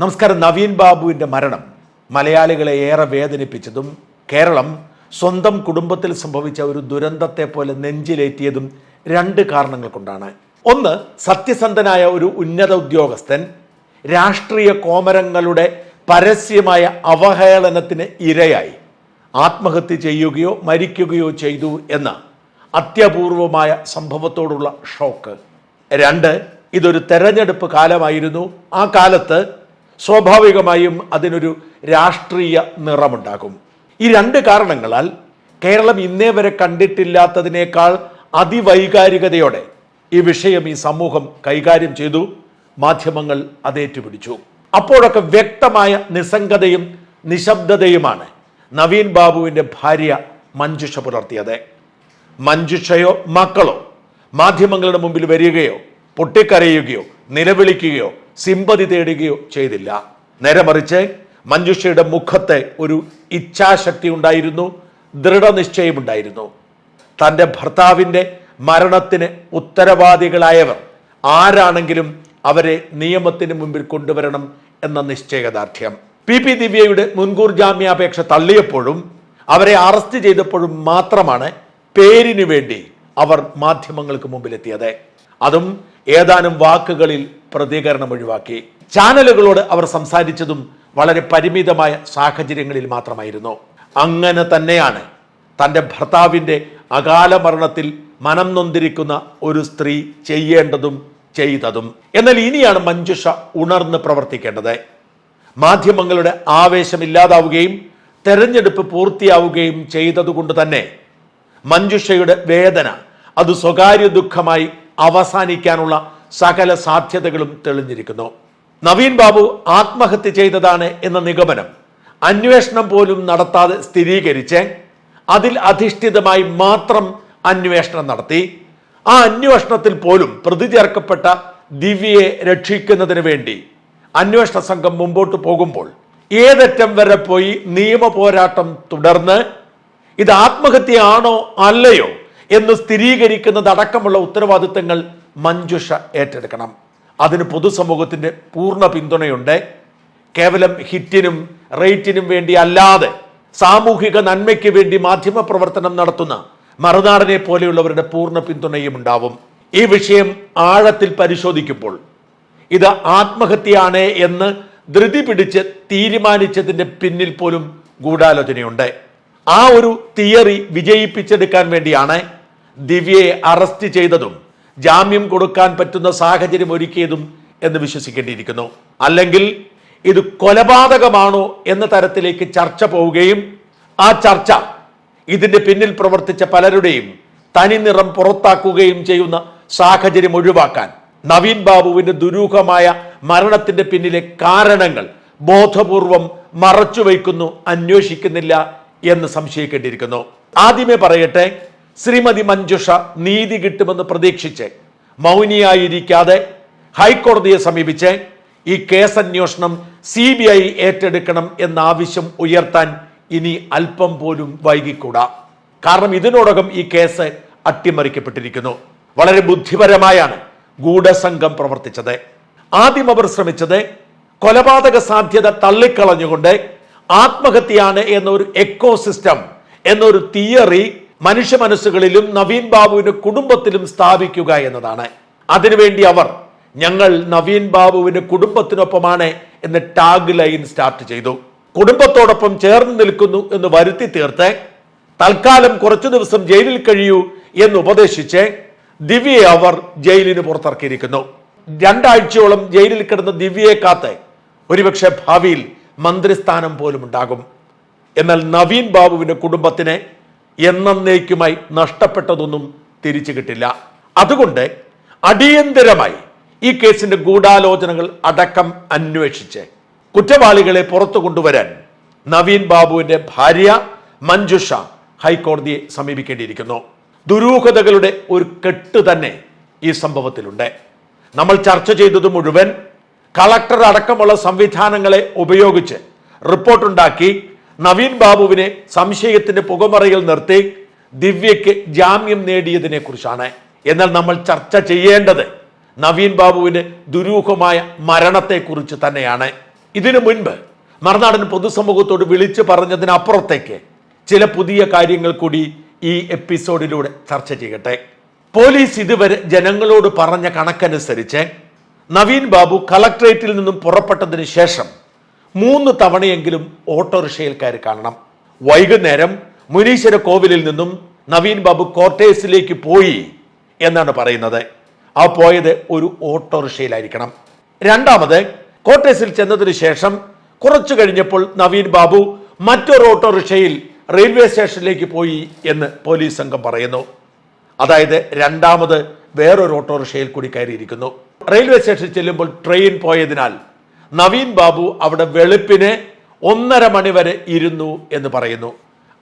നമസ്കാരം. നവീൻ ബാബുവിന്റെ മരണം മലയാളികളെ ഏറെ വേദനിപ്പിച്ചതും കേരളം സ്വന്തം കുടുംബത്തിൽ സംഭവിച്ച ഒരു ദുരന്തത്തെ പോലെ നെഞ്ചിലേറ്റിയതും രണ്ട് കാരണങ്ങൾ കൊണ്ടാണ്. ഒന്ന് സത്യസന്ധനായ ഒരു ഉന്നത ഉദ്യോഗസ്ഥൻ രാഷ്ട്രീയ കോമരങ്ങളുടെ പരസ്യമായ അവഹേളനത്തിന് ഇരയായി. ആത്മഹത്യ ചെയ്യുകയോ മരിക്കുകയോ ചെയ്തു എന്ന അത്യപൂർവമായ സംഭവത്തോടുള്ള ഷോക്ക്. രണ്ട് ഇതൊരു തെരഞ്ഞെടുപ്പ് കാലമായിരുന്നു. ആ കാലത്ത് സ്വാഭാവികമായും അതിനൊരു രാഷ്ട്രീയ നിറമുണ്ടാകും. ഈ രണ്ട് കാരണങ്ങളാൽ കേരളം ഇന്നേ വരെ കണ്ടിട്ടില്ലാത്തതിനേക്കാൾ അതിവൈകാരികതയോടെ ഈ വിഷയം ഈ സമൂഹം കൈകാര്യം ചെയ്തു മാധ്യമങ്ങൾ അതേറ്റുപിടിച്ചു അപ്പോഴൊക്കെ വ്യക്തമായ നിസ്സംഗതയും നിശബ്ദതയുമാണ് നവീൻ ബാബുവിന്റെ ഭാര്യ മഞ്ജുഷ പുലർത്തിയത്. മഞ്ജുഷയോ മക്കളോ മാധ്യമങ്ങളുടെ മുമ്പിൽ വരികയോ പൊട്ടിക്കരയുകയോ നിലവിളിക്കുകയോ സിമ്പതി തേടുകയോ ചെയ്തില്ല. നേരെ മറിച്ച് മഞ്ജുഷയുടെ മുഖത്തെ ഒരു ഇച്ഛാശക്തി ഉണ്ടായിരുന്നു ദൃഢനിശ്ചയമുണ്ടായിരുന്നു തന്റെ ഭർത്താവിന്റെ മരണത്തിന് ഉത്തരവാദികളായവർ ആരാണെങ്കിലും അവരെ നിയമത്തിന് മുമ്പിൽ കൊണ്ടുവരണം എന്ന നിശ്ചയദാർഢ്യം. പി പി ദിവ്യയുടെ മുൻകൂർ ജാമ്യാപേക്ഷ തള്ളിയപ്പോഴും അവരെ അറസ്റ്റ് ചെയ്തപ്പോഴും മാത്രമാണ് പേരിനു വേണ്ടി അവർ മാധ്യമങ്ങൾക്ക് മുമ്പിലെത്തിയത്. അതും ഏതാനും വാക്കുകളിൽ പ്രതികരണം ഒഴിവാക്കി. ചാനലുകളോട് അവർ സംസാരിച്ചതും വളരെ പരിമിതമായ സാഹചര്യങ്ങളിൽ മാത്രമായിരുന്നു. അങ്ങനെ തന്നെയാണ് തന്റെ ഭർത്താവിന്റെ അകാല മരണത്തിൽ മനം നൊന്തിരിക്കുന്ന ഒരു സ്ത്രീ ചെയ്യേണ്ടതും ചെയ്തതും. എന്നാൽ ഇനിയാണ് മഞ്ജുഷ ഉണർന്ന് പ്രവർത്തിക്കേണ്ടത്. മാധ്യമങ്ങളുടെ ആവേശമില്ലാതാവുകയും തെരഞ്ഞെടുപ്പ് പൂർത്തിയാവുകയും ചെയ്തതുകൊണ്ട് തന്നെ മഞ്ജുഷയുടെ വേദന അത് സ്വകാര്യ ദുഃഖമായി അവസാനിക്കാനുള്ള സകല സാധ്യതകളും തെളിഞ്ഞിരിക്കുന്നു. നവീൻ ബാബു ആത്മഹത്യ ചെയ്തതാണ് എന്ന നിഗമനം അന്വേഷണം പോലും നടത്താതെ സ്ഥിരീകരിച്ച് അതിൽ അധിഷ്ഠിതമായി മാത്രം അന്വേഷണം നടത്തി. ആ അന്വേഷണത്തിൽ പോലും പ്രതി ചേർക്കപ്പെട്ട ദിവ്യയെ രക്ഷിക്കുന്നതിന് വേണ്ടി അന്വേഷണ സംഘം മുമ്പോട്ട് പോകുമ്പോൾ ഏതറ്റം വരെ പോയി നിയമ പോരാട്ടം തുടർന്ന് ഇത് ആത്മഹത്യയാണോ അല്ലയോ എന്ന് സ്ഥിരീകരിക്കുന്നതടക്കമുള്ള ഉത്തരവാദിത്തങ്ങൾ മഞ്ജുഷ ഏറ്റെടുക്കണം. അതിന് പൊതുസമൂഹത്തിന്റെ പൂർണ പിന്തുണയുണ്ട്. കേവലം ഹിറ്റിനും റേറ്റിനും വേണ്ടി അല്ലാതെ സാമൂഹിക നന്മയ്ക്ക് വേണ്ടി മാധ്യമ പ്രവർത്തനം നടത്തുന്ന മറുനാടനെ പോലെയുള്ളവരുടെ പൂർണ പിന്തുണയും ഉണ്ടാവും. ഈ വിഷയം ആഴത്തിൽ പരിശോധിക്കുമ്പോൾ ഇത് ആത്മഹത്യയാണ് എന്ന് ധൃതി പിടിച്ച് തീരുമാനിച്ചതിന്റെ പിന്നിൽ പോലും ഗൂഢാലോചനയുണ്ട്. ആ ഒരു തിയറി വിജയിപ്പിച്ചെടുക്കാൻ വേണ്ടിയാണ് ദിവ്യയെ അറസ്റ്റ് ചെയ്തതും ജാമ്യം കൊടുക്കാൻ പറ്റുന്ന സാഹചര്യം ഒരുക്കിയതും എന്ന് വിശ്വസിക്കേണ്ടിയിരിക്കുന്നു. അല്ലെങ്കിൽ ഇത് കൊലപാതകമാണോ എന്ന തരത്തിലേക്ക് ചർച്ച പോവുകയും ആ ചർച്ച ഇതിന്റെ പിന്നിൽ പ്രവർത്തിച്ച പലരുടെയും തനിനിറം പുറത്താക്കുകയും ചെയ്യുന്ന സാഹചര്യം ഒഴിവാക്കാൻ നവീൻ ബാബുവിന്റെ ദുരൂഹമായ മരണത്തിന്റെ പിന്നിലെ കാരണങ്ങൾ ബോധപൂർവം മറച്ചുവെക്കുന്നു അന്വേഷിക്കുന്നില്ല എന്ന് സംശയിക്കേണ്ടിയിരിക്കുന്നു. ആദ്യമേ പറയട്ടെ ശ്രീമതി മഞ്ജുഷ നീതി കിട്ടുമെന്ന് പ്രതീക്ഷിച്ച് മൗനിയായിരിക്കാതെ ഹൈക്കോടതിയെ സമീപിച്ച് ഈ കേസ് അന്വേഷണം സി ബി ഐ ഏറ്റെടുക്കണം എന്ന ആവശ്യം ഉയർത്താൻ ഇനി അല്പം പോലും വൈകിക്കൂടാ. കാരണം ഇതിനോടകം ഈ കേസ് അട്ടിമറിക്കപ്പെട്ടിരിക്കുന്നു. വളരെ ബുദ്ധിപരമായാണ് ഗൂഢസംഘം പ്രവർത്തിച്ചത്. ആദ്യം അവർ ശ്രമിച്ചത് കൊലപാതക സാധ്യത തള്ളിക്കളഞ്ഞുകൊണ്ട് ആത്മഹത്യയാണ് എന്നൊരു എക്കോ സിസ്റ്റം എന്നൊരു തിയറി മനുഷ്യ മനസ്സുകളിലും നവീൻ ബാബുവിന്റെ കുടുംബത്തിലും സ്ഥാപിക്കുക എന്നതാണ്. അതിനുവേണ്ടി അവർ ഞങ്ങൾ നവീൻ ബാബുവിന്റെ കുടുംബത്തിനൊപ്പമാണ് എന്ന് ടാഗ് ലൈൻ സ്റ്റാർട്ട് ചെയ്തു. കുടുംബത്തോടൊപ്പം ചേർന്ന് നിൽക്കുന്നു എന്ന് വരുത്തി തീർത്ത് തൽക്കാലം കുറച്ചു ദിവസം ജയിലിൽ കഴിയൂ എന്ന് ഉപദേശിച്ച് ദിവ്യയെ അവർ ജയിലിന് പുറത്തിറക്കിയിരിക്കുന്നു. രണ്ടാഴ്ചയോളം ജയിലിൽ കിടന്ന ദിവ്യയെ കാത്ത് ഒരുപക്ഷെ ഭാവിയിൽ മന്ത്രിസ്ഥാനം പോലും ഉണ്ടാകും എന്നാൽ നവീൻ ബാബുവിന്റെ കുടുംബത്തിന് എന്നേക്കുമായി നഷ്ടപ്പെട്ടതൊന്നും തിരിച്ചു കിട്ടില്ല. അതുകൊണ്ട് അടിയന്തരമായി ഈ കേസിന്റെ ഗൂഢാലോചനകൾ അടക്കം അന്വേഷിച്ച് കുറ്റവാളികളെ പുറത്തു കൊണ്ടുവരാൻ നവീൻ ബാബുവിന്റെ ഭാര്യ മഞ്ജുഷ ഹൈക്കോടതിയെ സമീപിക്കേണ്ടിയിരിക്കുന്നു. ദുരൂഹതകളുടെ ഒരു കെട്ട് തന്നെ ഈ സംഭവത്തിലുണ്ട്. നമ്മൾ ചർച്ച ചെയ്തത് മുഴുവൻ കളക്ടർ അടക്കമുള്ള സംവിധാനങ്ങളെ ഉപയോഗിച്ച് റിപ്പോർട്ടുണ്ടാക്കി നവീൻ ബാബുവിനെ സംശയത്തിന്റെ പുകമറയിൽ നിർത്തി ദിവ്യയ്ക്ക് ജാമ്യം നേടിയതിനെ കുറിച്ചാണ്. എന്നാൽ നമ്മൾ ചർച്ച ചെയ്യേണ്ടത് നവീൻ ബാബുവിന്റെ ദുരൂഹമായ മരണത്തെക്കുറിച്ച് തന്നെയാണ്. ഇതിനു മുൻപ് മറുനാടൻ പൊതുസമൂഹത്തോട് വിളിച്ചു പറഞ്ഞതിനപ്പുറത്തേക്ക് ചില പുതിയ കാര്യങ്ങൾ കൂടി ഈ എപ്പിസോഡിലൂടെ ചർച്ച ചെയ്യട്ടെ. പോലീസ് ഇതുവരെ ജനങ്ങളോട് പറഞ്ഞ കണക്കനുസരിച്ച് നവീൻ ബാബു കളക്ട്രേറ്റിൽ നിന്നും പുറപ്പെട്ടതിന് ശേഷം മൂന്ന് തവണയെങ്കിലും ഓട്ടോറിക്ഷയിൽ കയറി കാണണം. വൈകുന്നേരം മുനീശ്വര കോവിലിൽ നിന്നും നവീൻ ബാബു കോർട്ടേഴ്സിലേക്ക് പോയി എന്നാണ് പറയുന്നത്. ആ പോയത് ഒരു ഓട്ടോറിക്ഷയിലായിരിക്കണം. രണ്ടാമത് കോട്ടേഴ്സിൽ ചെന്നതിന് ശേഷം കുറച്ചു കഴിഞ്ഞപ്പോൾ നവീൻ ബാബു മറ്റൊരു ഓട്ടോറിക്ഷയിൽ റെയിൽവേ സ്റ്റേഷനിലേക്ക് പോയി എന്ന് പോലീസ് സംഘം പറയുന്നു. അതായത് രണ്ടാമത് വേറൊരു ഓട്ടോറിക്ഷയിൽ കൂടി കയറിയിരിക്കുന്നു. റെയിൽവേ സ്റ്റേഷനിൽ ചെല്ലുമ്പോൾ ട്രെയിൻ പോയതിനാൽ നവീൻ ബാബു അവിടെ വെളുപ്പിന് ഒന്നര മണി വരെ ഇരുന്നു എന്ന് പറയുന്നു.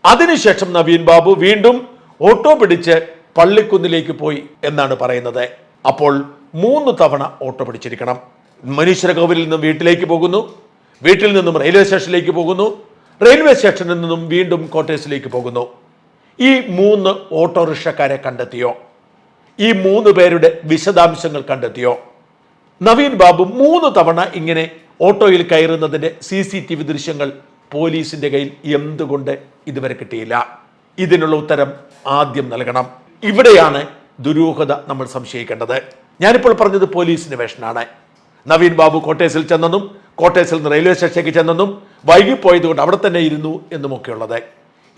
അതിനുശേഷം നവീൻ ബാബു വീണ്ടും ഓട്ടോ പിടിച്ച് പള്ളിക്കുന്നിലേക്ക് പോയി എന്നാണ് പറയുന്നത്. അപ്പോൾ മൂന്ന് തവണ ഓട്ടോ പിടിച്ചിരിക്കണം. മനുഷ്യര കോവിലിൽ നിന്നും വീട്ടിലേക്ക് പോകുന്നു. വീട്ടിൽ നിന്നും റെയിൽവേ സ്റ്റേഷനിലേക്ക് പോകുന്നു. റെയിൽവേ സ്റ്റേഷനിൽ നിന്നും വീണ്ടും കോട്ടേഴ്സിലേക്ക് പോകുന്നു. ഈ മൂന്ന് ഓട്ടോറിക്ഷക്കാരെ കണ്ടെത്തിയോ? ഈ മൂന്ന് പേരുടെ വിശദാംശങ്ങൾ കണ്ടെത്തിയോ? നവീൻ ബാബു മൂന്ന് തവണ ഇങ്ങനെ ഓട്ടോയിൽ കയറുന്നതിന്റെ സി സി ടി വി ദൃശ്യങ്ങൾ പോലീസിന്റെ കയ്യിൽ എന്തുകൊണ്ട് ഇതുവരെ കിട്ടിയില്ല? ഇതിനുള്ള ഉത്തരം ആദ്യം നൽകണം. ഇവിടെയാണ് ദുരൂഹത നമ്മൾ സംശയിക്കേണ്ടത്. ഞാനിപ്പോൾ പറഞ്ഞത് പോലീസിന്റെ വേഷനാണ് നവീൻ ബാബു കോട്ടേഴ്സിൽ ചെന്നെന്നും കോട്ടേഴ്സിൽ നിന്ന് റെയിൽവേ സ്റ്റേഷനിലേക്ക് ചെന്നെന്നും വൈകിപ്പോയതുകൊണ്ട് അവിടെ തന്നെ ഇരുന്നു എന്നുമൊക്കെയുള്ളത്.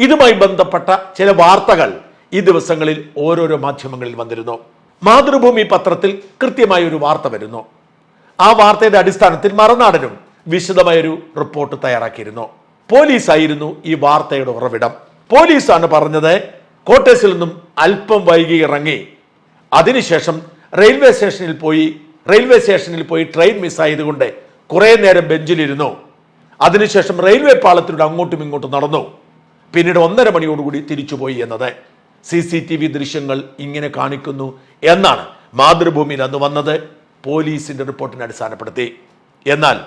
ഇതുമായി ബന്ധപ്പെട്ട ചില വാർത്തകൾ ഈ ദിവസങ്ങളിൽ ഓരോരോ മാധ്യമങ്ങളിൽ വന്നിരുന്നു. മാതൃഭൂമി പത്രത്തിൽ കൃത്യമായ ഒരു വാർത്ത വരുന്നു. ആ വാർത്തയുടെ അടിസ്ഥാനത്തിൽ മറുനാടനും വിശദമായൊരു റിപ്പോർട്ട് തയ്യാറാക്കിയിരുന്നു. പോലീസായിരുന്നു ഈ വാർത്തയുടെ ഉറവിടം. പോലീസാണ് പറഞ്ഞത് കോട്ടേഴ്സിൽ നിന്നും അല്പം വൈകി ഇറങ്ങി. അതിനുശേഷം റെയിൽവേ സ്റ്റേഷനിൽ പോയി റെയിൽവേ സ്റ്റേഷനിൽ പോയി ട്രെയിൻ മിസ്സായതുകൊണ്ട് കുറേ നേരം ബെഞ്ചിലിരുന്നു. അതിനുശേഷം റെയിൽവേ പാളത്തിലൂടെ അങ്ങോട്ടും ഇങ്ങോട്ടും നടന്നു. പിന്നീട് ഒന്നര മണിയോടുകൂടി തിരിച്ചുപോയി എന്നത്. സി സി ടി വി ദൃശ്യങ്ങൾ ഇങ്ങനെ കാണിക്കുന്നു എന്നാണ് മാതൃഭൂമിയിൽ അന്ന് വന്നത്. പോലീസിന്റെ റിപ്പോർട്ടിനെ അടിസ്ഥാനപ്പെടുത്തി. എന്നാൽ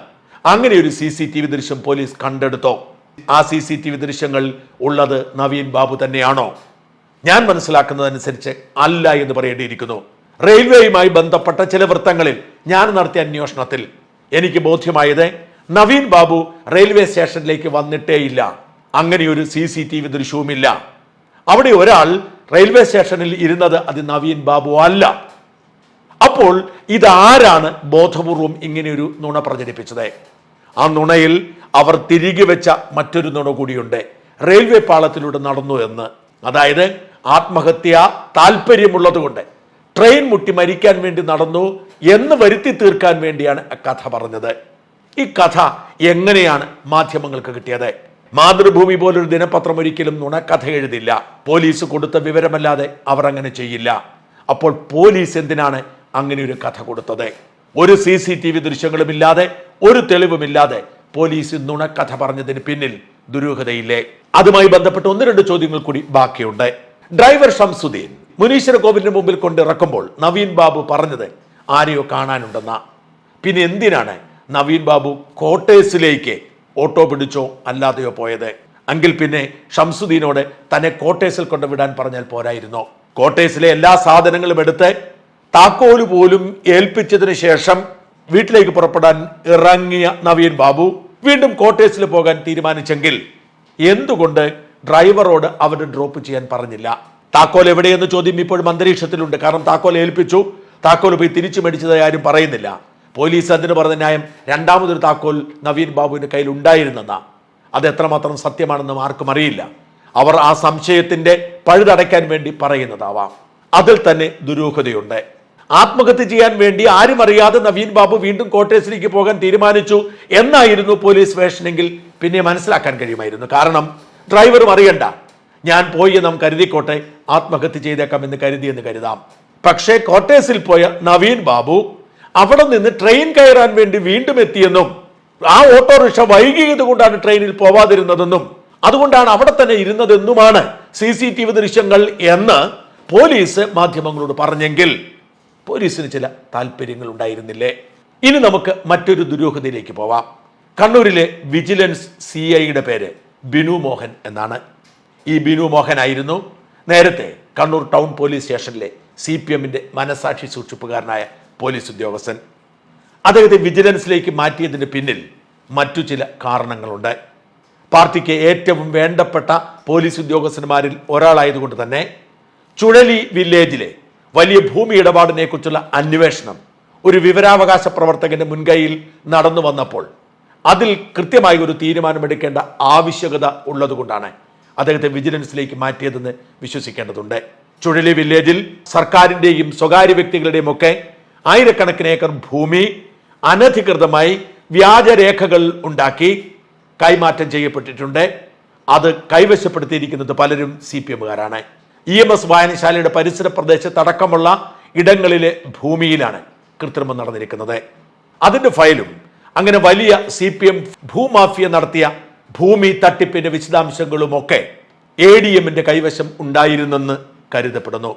അങ്ങനെ ഒരു സി സി ടി വി ദൃശ്യം പോലീസ് കണ്ടെടുത്തോ? ആ സി സി ടി വി ദൃശ്യങ്ങൾ ഉള്ളത് നവീൻ ബാബു തന്നെയാണോ? ഞാൻ മനസ്സിലാക്കുന്നതനുസരിച്ച് അല്ല എന്ന് പറയേണ്ടിയിരിക്കുന്നു. റെയിൽവേയുമായി ബന്ധപ്പെട്ട ചില വൃത്തങ്ങളിൽ ഞാൻ നടത്തിയ അന്വേഷണത്തിൽ എനിക്ക് ബോധ്യമായത് നവീൻ ബാബു റെയിൽവേ സ്റ്റേഷനിലേക്ക് വന്നിട്ടേയില്ല. അങ്ങനെയൊരു സി സി ടി വി ദൃശ്യവുമില്ല. അവിടെ ഒരാൾ റെയിൽവേ സ്റ്റേഷനിൽ ഇരുന്നത് അത് നവീൻ ബാബു അല്ല. അപ്പോൾ ഇതാരാണ് ബോധപൂർവം ഇങ്ങനെയൊരു നുണ പ്രചരിപ്പിച്ചത്? ആ നുണയിൽ അവർ തിരികെ വെച്ച മറ്റൊരു നുണ കൂടിയുണ്ട്. റെയിൽവേ പാളത്തിലൂടെ നടന്നു എന്ന്. അതായത് ആത്മഹത്യ താല്പര്യമുള്ളതുകൊണ്ട് ട്രെയിൻ മുട്ടി മരിക്കാൻ വേണ്ടി നടന്നു എന്ന് വരുത്തി തീർക്കാൻ വേണ്ടിയാണ് കഥ പറഞ്ഞത്. ഈ കഥ എങ്ങനെയാണ് മാധ്യമങ്ങൾക്ക് കിട്ടിയത്? മാതൃഭൂമി പോലൊരു ദിനപത്രം ഒരിക്കലും നുണക്കഥ എഴുതില്ല. പോലീസ് കൊടുത്ത വിവരമല്ലാതെ അവർ അങ്ങനെ ചെയ്യില്ല. അപ്പോൾ പോലീസ് എന്തിനാണ് അങ്ങനെ ഒരു കഥ കൊടുത്തത്? ഒരു സി സി ടി വി ദൃശ്യങ്ങളുമില്ലാതെ ഒരു തെളിവുമില്ലാതെ പോലീസ് നുണക്കഥ പറഞ്ഞതിന് പിന്നിൽ ദുരൂഹതയില്ലേ? അതുമായി ബന്ധപ്പെട്ട് ഒന്ന് രണ്ട് ചോദ്യങ്ങൾ കൂടി ബാക്കിയുണ്ട്. ഡ്രൈവർ ഷംസുദ്ദീൻ മുനീശ്വര കോവിലിന് മുമ്പിൽ കൊണ്ടിറക്കുമ്പോൾ നവീൻ ബാബു പറഞ്ഞത് ആരെയോ കാണാനുണ്ടെന്ന. പിന്നെ എന്തിനാണ് നവീൻ ബാബു കോട്ടേഴ്സിലേക്ക് ഓട്ടോ പിടിച്ചോ അല്ലാതെയോ പോയത്. അങ്കിൽ പിന്നെ ഷംസുദ്ദീനോട് തന്നെ കോട്ടേഴ്സിൽ കൊണ്ടുവിടാൻ പറഞ്ഞാൽ പോരായിരുന്നോ. കോട്ടേഴ്സിലെ എല്ലാ സാധനങ്ങളും എടുത്ത് താക്കോൽ പോലും ഏൽപ്പിച്ചതിന് ശേഷം വീട്ടിലേക്ക് പുറപ്പെടാൻ ഇറങ്ങിയ നവീൻ ബാബു വീണ്ടും കോട്ടേഴ്സിൽ പോകാൻ തീരുമാനിച്ചെങ്കിൽ എന്തുകൊണ്ട് ഡ്രൈവറോട് അവന് ഡ്രോപ്പ് ചെയ്യാൻ പറഞ്ഞില്ല? താക്കോൽ എവിടെയെന്ന് ചോദ്യം ഇപ്പോഴും അന്തരീക്ഷത്തിലുണ്ട്. കാരണം താക്കോൽ ഏൽപ്പിച്ചു. താക്കോൽ പോയി തിരിച്ചു മേടിച്ചതായി ആരും പറയുന്നില്ല. പോലീസ് അതിന് പറഞ്ഞ ന്യായം? രണ്ടാമതൊരു താക്കോൽ നവീൻ ബാബുവിന്റെ കയ്യിൽ ഉണ്ടായിരുന്നെന്നാ. അത് എത്രമാത്രം സത്യമാണെന്നും ആർക്കും അറിയില്ല. അവർ ആ സംശയത്തിന്റെ പഴുതടയ്ക്കാൻ വേണ്ടി പറയുന്നതാവാം. അതിൽ തന്നെ ദുരൂഹതയുണ്ട്. ആത്മഹത്യ ചെയ്യാൻ വേണ്ടി ആരും അറിയാതെ നവീൻ ബാബു വീണ്ടും കോട്ടേഴ്സിലേക്ക് പോകാൻ തീരുമാനിച്ചു എന്നായിരുന്നു പോലീസ് വേഷനെങ്കിൽ പിന്നെ മനസ്സിലാക്കാൻ കഴിയുമായിരുന്നു. കാരണം ഡ്രൈവറും അറിയണ്ട. ഞാൻ പോയി നാം കരുതിക്കോട്ടെ ആത്മഹത്യ ചെയ്തേക്കാം എന്ന് കരുതി എന്ന് കരുതാം. പക്ഷേ കോട്ടേഴ്സിൽ പോയ നവീൻ ബാബു അവിടെ നിന്ന് ട്രെയിൻ കയറാൻ വേണ്ടി വീണ്ടും എത്തിയെന്നും ആ ഓട്ടോറിക്ഷ വൈകിയത് കൊണ്ടാണ് ട്രെയിനിൽ പോവാതിരുന്നതെന്നും അതുകൊണ്ടാണ് അവിടെ തന്നെ ഇരുന്നതെന്നുമാണ് സി സി ടി വി ദൃശ്യങ്ങൾ എന്ന് പോലീസ് മാധ്യമങ്ങളോട് പറഞ്ഞെങ്കിൽ പോലീസിന് ചില താല്പര്യങ്ങൾ ഉണ്ടായിരുന്നില്ലേ? ഇനി നമുക്ക് മറ്റൊരു ദുരൂഹതയിലേക്ക് പോവാം. കണ്ണൂരിലെ വിജിലൻസ് സി ഐയുടെ പേര് ബിനു മോഹൻ എന്നാണ്. ഈ ബിനു മോഹൻ ആയിരുന്നു നേരത്തെ കണ്ണൂർ ടൗൺ പോലീസ് സ്റ്റേഷനിലെ സി പി എമ്മിന്റെ മനസാക്ഷി സൂക്ഷിപ്പുകാരനായ പോലീസ് ഉദ്യോഗസ്ഥൻ. അദ്ദേഹത്തെ വിജിലൻസിലേക്ക് മാറ്റിയതിന് പിന്നിൽ മറ്റു ചില കാരണങ്ങളുണ്ട് പാർട്ടിക്ക് ഏറ്റവും വേണ്ടപ്പെട്ട പോലീസ് ഉദ്യോഗസ്ഥന്മാരിൽ ഒരാളായതുകൊണ്ട് തന്നെ ചുഴലി വില്ലേജിലെ വലിയ ഭൂമി ഇടപാടിനെ കുറിച്ചുള്ള അന്വേഷണം ഒരു വിവരാവകാശ പ്രവർത്തകന്റെ മുൻകൈയിൽ നടന്നു വന്നപ്പോൾ അതിൽ കൃത്യമായി ഒരു തീരുമാനമെടുക്കേണ്ട ആവശ്യകത ഉള്ളതുകൊണ്ടാണ് അദ്ദേഹത്തെ വിജിലൻസിലേക്ക് മാറ്റിയതെന്ന് വിശ്വസിക്കേണ്ടതുണ്ട്. ചുഴലി വില്ലേജിൽ സർക്കാരിന്റെയും സ്വകാര്യ വ്യക്തികളുടെയും ഒക്കെ ആയിരക്കണക്കിന് ഏക്കർ ഭൂമി അനധികൃതമായി വ്യാജരേഖകൾ ഉണ്ടാക്കി കൈമാറ്റം ചെയ്യപ്പെട്ടിട്ടുണ്ട്. അത് കൈവശപ്പെടുത്തിയിരിക്കുന്നത് പലരും സി പി എമ്മുകാരാണ്. ഇ എം എസ് വായനശാലയുടെ പരിസര പ്രദേശത്തടക്കമുള്ള ഇടങ്ങളിലെ ഭൂമിയിലാണ് കൃത്രിമം നടന്നിരിക്കുന്നത്. അതിന്റെ ഫയലും അങ്ങനെ വലിയ സി പി എം ഭൂമാഫിയ നടത്തിയ ഭൂമി തട്ടിപ്പിന്റെ വിശദാംശങ്ങളുമൊക്കെ എ ഡി എമ്മിന്റെ കൈവശം ഉണ്ടായിരുന്നെന്ന് കരുതപ്പെടുന്നു.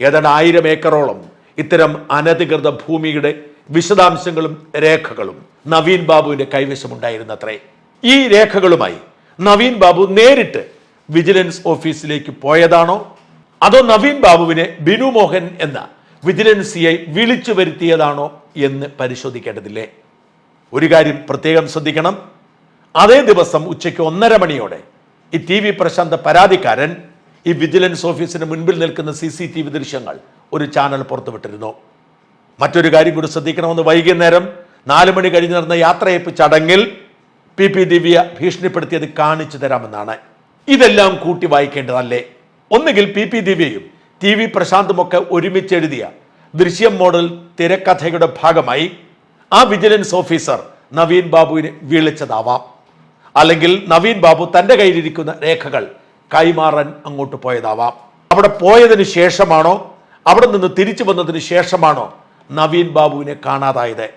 ഏതാണ്ട് ആയിരം ഏക്കറോളം ഇത്തരം അനധികൃത ഭൂമിയുടെ വിശദാംശങ്ങളും രേഖകളും നവീൻ ബാബുവിന്റെ കൈവശമുണ്ടായിരുന്നത്രേ. ഈ രേഖകളുമായി നവീൻ ബാബു നേരിട്ട് വിജിലൻസ് ഓഫീസിലേക്ക് പോയതാണോ? അതോ നവീൻ ബാബുവിനെ ബിനു മോഹൻ എന്ന വിജിലൻസ് സിഐ വിളിച്ചു വരുത്തിയതാണോ എന്ന് പരിശോധിക്കേണ്ടതില്ലേ? ഒരു കാര്യം പ്രത്യേകം ശ്രദ്ധിക്കണം. അതേ ദിവസം ഉച്ചയ്ക്ക് ഒന്നര മണിയോടെ ഈ ടി വി പ്രശാന്ത പരാതിക്കാരൻ ഈ വിജിലൻസ് ഓഫീസിന് മുൻപിൽ നിൽക്കുന്ന സി സി ടി വി ദൃശ്യങ്ങൾ ഒരു ചാനൽ പുറത്തുവിട്ടിരുന്നു. മറ്റൊരു കാര്യം കൂടി ശ്രദ്ധിക്കണമെന്ന് വൈകുന്നേരം നാല് മണി കഴിഞ്ഞ് നടന്ന യാത്രയപ്പ് ചടങ്ങിൽ പി പി ദിവ്യ ഭീഷണിപ്പെടുത്തിയത് കാണിച്ചു തരാമെന്നാണ്. ഇതെല്ലാം കൂട്ടി വായിക്കേണ്ടതല്ലേ? ഒന്നുകിൽ പി പി ദിവ്യയും ടി വി പ്രശാന്തുമൊക്കെ ഒരുമിച്ച് എഴുതിയ ദൃശ്യം മോഡൽ തിരക്കഥയുടെ ഭാഗമായി ആ വിജിലൻസ് ഓഫീസർ നവീൻ ബാബുവിനെ വിളിച്ചതാവാം. അല്ലെങ്കിൽ നവീൻ ബാബു തന്റെ കയ്യിലിരിക്കുന്ന രേഖകൾ കൈമാറാൻ അങ്ങോട്ട് പോയതാവാം. അവിടെ പോയതിനു ശേഷമാണോ അവിടെ നിന്ന് തിരിച്ചു വന്നതിന് ശേഷമാണോ നവീൻ ബാബുവിനെ കാണാതായത്?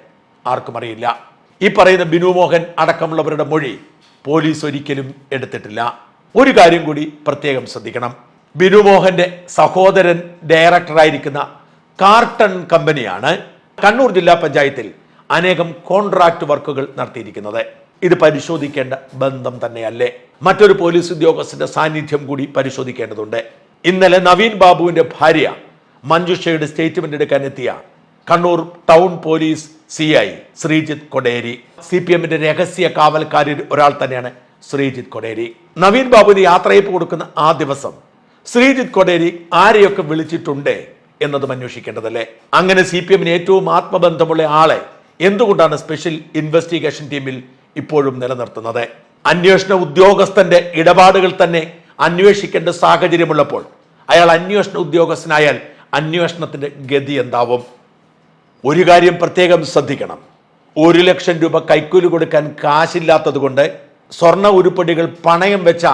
ആർക്കും അറിയില്ല. ഈ പറയുന്ന ബിനു മോഹൻ അടക്കമുള്ളവരുടെ മൊഴി പോലീസ് ഒരിക്കലും എടുത്തിട്ടില്ല. ഒരു കാര്യം കൂടി പ്രത്യേകം ശ്രദ്ധിക്കണം. ബിനു മോഹന്റെ സഹോദരൻ ഡയറക്ടറായിരിക്കുന്ന കാർട്ടൺ കമ്പനിയാണ് കണ്ണൂർ ജില്ലാ പഞ്ചായത്തിൽ അനേകം കോൺട്രാക്ട് വർക്കുകൾ നടത്തിയിരിക്കുന്നത്. ഇത് പരിശോധിക്കേണ്ട ബന്ധം തന്നെയല്ലേ? മറ്റൊരു പോലീസ് ഉദ്യോഗസ്ഥന്റെ സാന്നിധ്യം കൂടി പരിശോധിക്കേണ്ടതുണ്ട്. ഇന്നലെ നവീൻ ബാബുവിന്റെ ഭാര്യ മഞ്ജുഷയുടെ സ്റ്റേറ്റ്മെന്റ് എടുക്കാൻ എത്തിയ Kannur town police C I Sreejith Koderi. C P എമ്മിന്റെ രഹസ്യ കാവൽക്കാരിൽ ഒരാൾ തന്നെയാണ് ശ്രീജിത്ത് കൊടേരി. നവീൻ ബാബുവിന് യാത്രയപ്പ് കൊടുക്കുന്ന ആ ദിവസം ശ്രീജിത്ത് കൊടേരി ആരെയൊക്കെ വിളിച്ചിട്ടുണ്ട് എന്നതും അന്വേഷിക്കേണ്ടതല്ലേ? അങ്ങനെ സി പി എമ്മിന് ഏറ്റവും ആത്മബന്ധമുള്ള ആളെ എന്തുകൊണ്ടാണ് സ്പെഷ്യൽ ഇൻവെസ്റ്റിഗേഷൻ ടീമിൽ ഇപ്പോഴും നിലനിർത്തുന്നത്? അന്വേഷണ ഉദ്യോഗസ്ഥന്റെ ഇടപാടുകൾ തന്നെ അന്വേഷിക്കേണ്ട സാഹചര്യമുള്ളപ്പോൾ അയാൾ അന്വേഷണ ഉദ്യോഗസ്ഥനായാൽ അന്വേഷണത്തിന്റെ ഗതി എന്താവും? ഒരു കാര്യം പ്രത്യേകം ശ്രദ്ധിക്കണം. ഒരു ലക്ഷം രൂപ കൈക്കൂലി കൊടുക്കാൻ കാശില്ലാത്തത് കൊണ്ട് സ്വർണ ഉരുപ്പടികൾ പണയം വെച്ച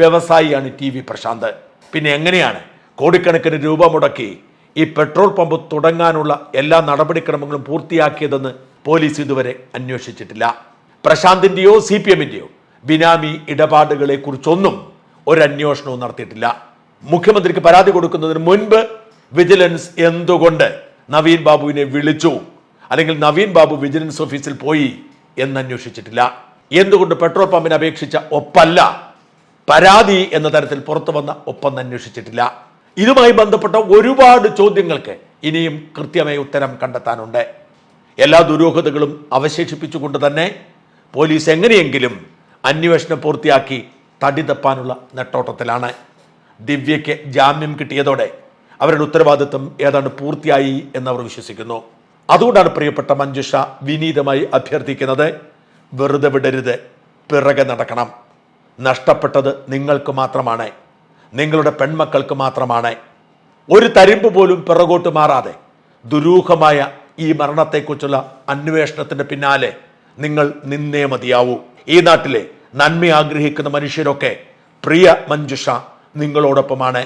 വ്യവസായിയാണ് ടി വി പ്രശാന്ത്. പിന്നെ എങ്ങനെയാണ്? കോടിക്കണക്കിന് രൂപ മുടക്കി ഈ പെട്രോൾ പമ്പ് തുടങ്ങാനുള്ള എല്ലാ നടപടിക്രമങ്ങളും പൂർത്തിയാക്കിയതെന്ന് പോലീസ് ഇതുവരെ അന്വേഷിച്ചിട്ടില്ല. പ്രശാന്തിന്റെയോ സി പി എമ്മിന്റെയോ ബിനാമി ഇടപാടുകളെ കുറിച്ചൊന്നും ഒരു അന്വേഷണവും നടത്തിയിട്ടില്ല. മുഖ്യമന്ത്രിക്ക് പരാതി കൊടുക്കുന്നതിന് മുൻപ് വിജിലൻസ് എന്തുകൊണ്ട് നവീൻ ബാബുവിനെ വിളിച്ചു? അല്ലെങ്കിൽ നവീൻ ബാബു വിജിലൻസ് ഓഫീസിൽ പോയി എന്ന് അന്വേഷിച്ചിട്ടില്ല എന്തുകൊണ്ട് പെട്രോൾ പമ്പിനെ അപേക്ഷിച്ച ഒപ്പല്ല? പരാതി എന്ന തരത്തിൽ പുറത്തു വന്ന ഒപ്പം അന്വേഷിച്ചിട്ടില്ല. ഇതുമായി ബന്ധപ്പെട്ട ഒരുപാട് ചോദ്യങ്ങൾക്ക് ഇനിയും കൃത്യമായ ഉത്തരം കണ്ടെത്താനുണ്ട്. എല്ലാ ദുരൂഹതകളും അവശേഷിപ്പിച്ചുകൊണ്ട് തന്നെ പോലീസ് എങ്ങനെയെങ്കിലും അന്വേഷണം പൂർത്തിയാക്കി തടി തപ്പാനുള്ള നെട്ടോട്ടത്തിലാണ്. ദിവ്യയ്ക്ക് ജാമ്യം കിട്ടിയതോടെ അവരുടെ ഉത്തരവാദിത്വം ഏതാണ്ട് പൂർത്തിയായി എന്നവർ വിശ്വസിക്കുന്നു. അതുകൊണ്ടാണ് പ്രിയപ്പെട്ട മഞ്ജുഷ വിനീതമായി അഭ്യർത്ഥിക്കുന്നത് വെറുതെ വിടരുത് പിറകെ നടക്കണം. നഷ്ടപ്പെട്ടത് നിങ്ങൾക്ക് മാത്രമാണ്. നിങ്ങളുടെ പെൺമക്കൾക്ക് മാത്രമാണ്. ഒരു തരിമ്പ് പോലും പിറകോട്ട് മാറാതെ ദുരൂഹമായ ഈ മരണത്തെക്കുറിച്ചുള്ള അന്വേഷണത്തിന്റെ പിന്നാലെ നിങ്ങൾ നിന്നേ മതിയാവൂ. ഈ നാട്ടിലെ നന്മ ആഗ്രഹിക്കുന്ന മനുഷ്യരൊക്കെ പ്രിയ മഞ്ജുഷ നിങ്ങളോടൊപ്പമാണ്.